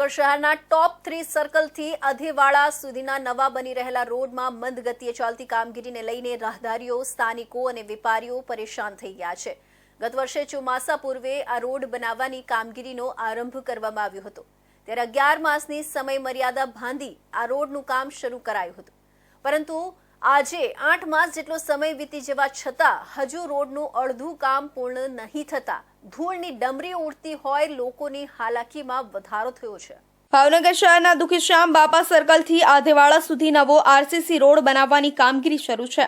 ભાવનગર શહેરના top three સર્કલથી Adhewada સુધીના નવા બની રહેલા રોડમાં મંદ ગતિએ ચાલતી કામગીરીને લઈને રાહદારીઓ, સ્થાનિકો અને વેપારીઓ પરેશાન થઈ ગયા છે. ગત વર્ષે ચોમાસા પૂર્વે આ રોડ બનાવવાની કામગીરીનો આરંભ કરવામાં આવ્યો હતો. ત્યારે અગિયાર માસની સમય મર્યાદા બાંધી આ રોડનું કામ શરૂ કરાયું હતું. પરંતુ આજે આઠ માસ જેટલો સમય વીતી જવા છતાં હજુ રોડનું અડધું કામ પૂર્ણ નહીં થતા ધૂળની ડમરી ઉડતી હોય લોકોની હાલાકીમાં વધારો થયો છે. ભાવનગર શહેરના દુખીશ્યામ બાપા સર્કલથી આધેવાડા સુધી નવો આરસીસી રોડ બનાવવાની કામગીરી શરૂ છે.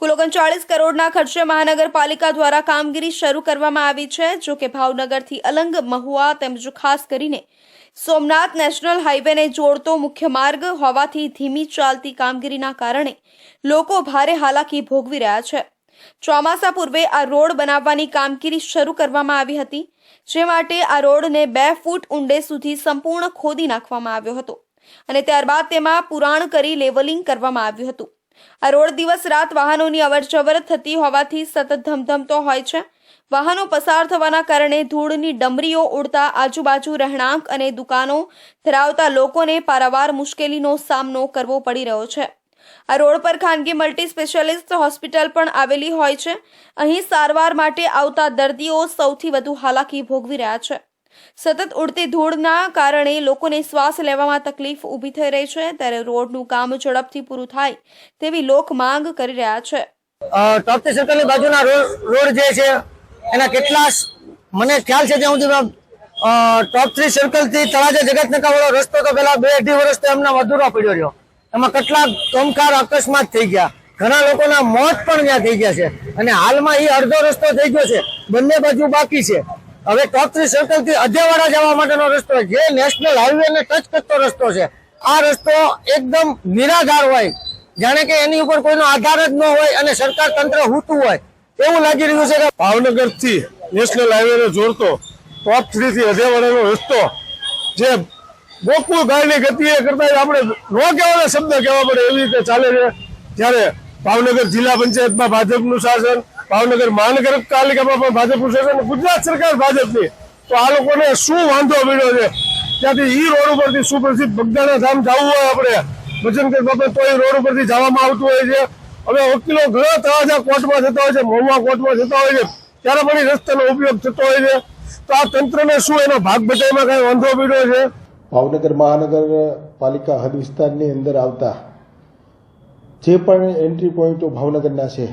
કુલ ઓગણચાળીસ કરોડના ખર્ચે મહાનગરપાલિકા દ્વારા કામગીરી શરૂ કરવામાં આવી છે જો કે ભાવનગરથી અલંગ મહુવા તેમજ ખાસ કરીને સોમનાથ નેશનલ હાઈવેને જોડતો મુખ્ય માર્ગ હોવાથી ધીમી ચાલતી કામગીરીના કારણે લોકો ભારે હાલાકી ભોગવી રહ્યા છે. ચોમાસા પૂર્વે આ રોડ બનાવવાની કામગીરી શરૂ કરવામાં આવી હતી, જે માટે આ રોડને બે ફૂટ ઊંડે સુધી સંપૂર્ણ ખોદી નાખવામાં આવ્યો હતો અને ત્યારબાદ તેમાં પુરાણ કરી લેવલિંગ કરવામાં આવ્યું હતું. આ રોડ દિવસ રાત વાહનોની અવરજવર થતી હોવાથી સતત ધમધમતો હોય છે. વાહનો પસાર થવાના કારણે ધૂળની ડમરીઓ ઉડતા આજુબાજુ રહેણાંક અને દુકાનો ધરાવતા લોકોને પારાવાર મુશ્કેલીનો સામનો કરવો પડી રહ્યો છે. આ રોડ પર ખાનગી મલ્ટી સ્પેશિયાલિસ્ટ હોસ્પિટલ પણ આવેલી હોય છે. અહીં સારવાર માટે આવતા દર્દીઓ સૌથી વધુ હાલાકી ભોગવી રહ્યા છે. સતત ઉડતી ધૂળના કારણે લોકોને શ્વાસ લેવામાં તકલીફ ઊભી થઈ રહી છે, ત્યારે રોડનું કામ ઝડપથી પૂરું થાય તેવી લોક માંગ કરી રહ્યા છે. ટોપટી સર્કલની બાજુના રોડ જે છે, એના કેટલા મને ખ્યાલ છે ત્યાં સુધી ટોપ થ્રી સર્કલથી તળાજા જગતનકા વાળો રસ્તો તો પેલા બે અઢી વર્ષ તો એમના અધૂરો પડ્યો રહ્યો. એમાં કેટલા કમકાર અકસ્માત થઈ ગયા. ઘણા લોકોના મોત પણ ત્યાં થઈ ગયા છે. અને હાલમાં એ અડધો રસ્તો થઈ ગયો છે. બંને બાજુ બાકી છે. હવે થ્રી સર્કલથી અધેવાડા જવા માટેનો રસ્તો જે નેશનલ હાઈવે ને ટચ કરતો રસ્તો છે. આ રસ્તો એકદમ નિરાધાર હોય. જાણે કે એની ઉપર કોઈનો આધાર જ ન હોય અને સરકાર તંત્ર હૂતું હોય. એવું લાગી રહ્યું છે કે ભાવનગરથી નેશનલ હાઈવે ને જોડતો ટોપ થ્રી થી અધેવાડાનો રસ્તો જે ગોકુળ ગાયની ગતિએ કરતા આપણે નો કહેવાના શબ્દ કહેવા પડે એવી રીતે ચાલે છે. જ્યારે ભાવનગર જિલ્લા પંચાયતમાં ભાજપનું શાસન ભાવનગર મહાનગરપાલિકામાં પણ ભાજપનું છે અને ગુજરાત સરકાર ભાજપની. તો આ લોકોને શું વાંધો મળ્યો છે? ત્યાંથી ઈ રોડ ઉપરથી સુપ્રસિદ્ધ બગદાણા ધામ જવું હોય આપણે. ભજનગર બાબત તો એ રોડ ઉપરથી જવામાં આવતું હોય છે. હવે વકીલો ઘણા તળાજા કોર્ટમાં જતા હોય છે મહુવા કોર્ટમાં જતા હોય છે. ત્યારે પણ એ રસ્તાનો ઉપયોગ થતો હોય છે. તો આ તંત્રને શું એનો ભાગ બચાવમાં કાંઈ વાંધો પડ્યો છે? ભાવનગર મહાનગરપાલિકા હદ વિસ્તારની અંદર આવતા જે પણ એન્ટ્રી પોઈન્ટો ભાવનગરના છે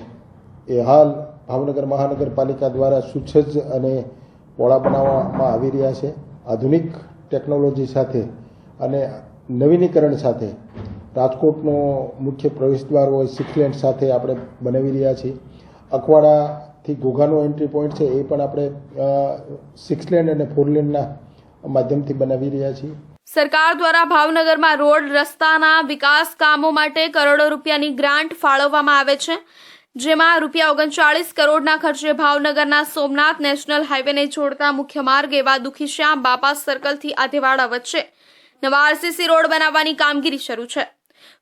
એ હાલ ભાવનગર મહાનગરપાલિકા દ્વારા સુસજ્જ અને પોળા બનાવવામાં આવી રહ્યા છે. આધુનિક ટેકનોલોજી સાથે અને નવીનીકરણ સાથે રાજકોટનો મુખ્ય પ્રવેશદ્વાર હોય સિક્સલેન્ડ સાથે આપણે બનાવી રહ્યા છીએ. અખવાડાથી ઘોઘાનો એન્ટ્રી પોઈન્ટ છે એ પણ આપણે સિક્સ લેન અને ફોર લેનના માધ્યમથી બનાવી રહ્યા છીએ. સરકાર દ્વારા ભાવનગરમાં રોડ રસ્તાના વિકાસ કામો માટે કરોડો રૂપિયાની ગ્રાન્ટ ફાળવવામાં આવે છે. જેમાં રૂપિયા ઓગણચાળીસ કરોડના ખર્ચે ભાવનગરના સોમનાથ નેશનલ હાઈવેને જોડતા મુખ્ય માર્ગ એવા દુખીશ્યામ બાપા સર્કલથી આધેવાડા વચ્ચે નવા આરસીસી રોડ બનાવવાની કામગીરી શરૂ છે.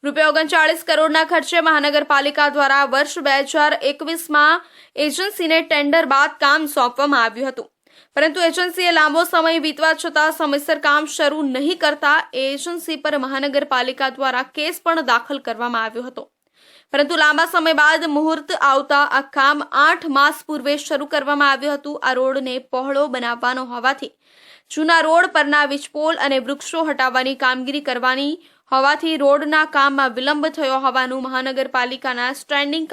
રૂપિયા ઓગણચાળીસ કરોડના ખર્ચે મહાનગરપાલિકા દ્વારા વર્ષ બે હજાર એકવીસમાં એજન્સીને ટેન્ડર બાદ કામ સોંપવામાં આવ્યું હતું. પરંતુ એજન્સીએ લાંબો સમય વીતવા છતાં સમયસર કામ શરૂ નહીં કરતા એજન્સી પર મહાનગરપાલિકા દ્વારા કેસ પણ દાખલ કરવામાં આવ્યો હતો. પરંતુ લાંબા સમય બાદ મુહૂર્ત આવતા આ કામ આઠ માસ પૂર્વે શરૂ કરવામાં આવ્યું હતું. આ રોડને પહોળો બનાવવાનો હોવાથી, જૂના રોડ પરના વીજપોલ અને વૃક્ષો હટાવવાની કામગીરી કરવાની હોવાથી રોડના કામમાં વિલંબ થયો હોવાનું મહાનગરપાલિકાના સ્ટેન્ડિંગ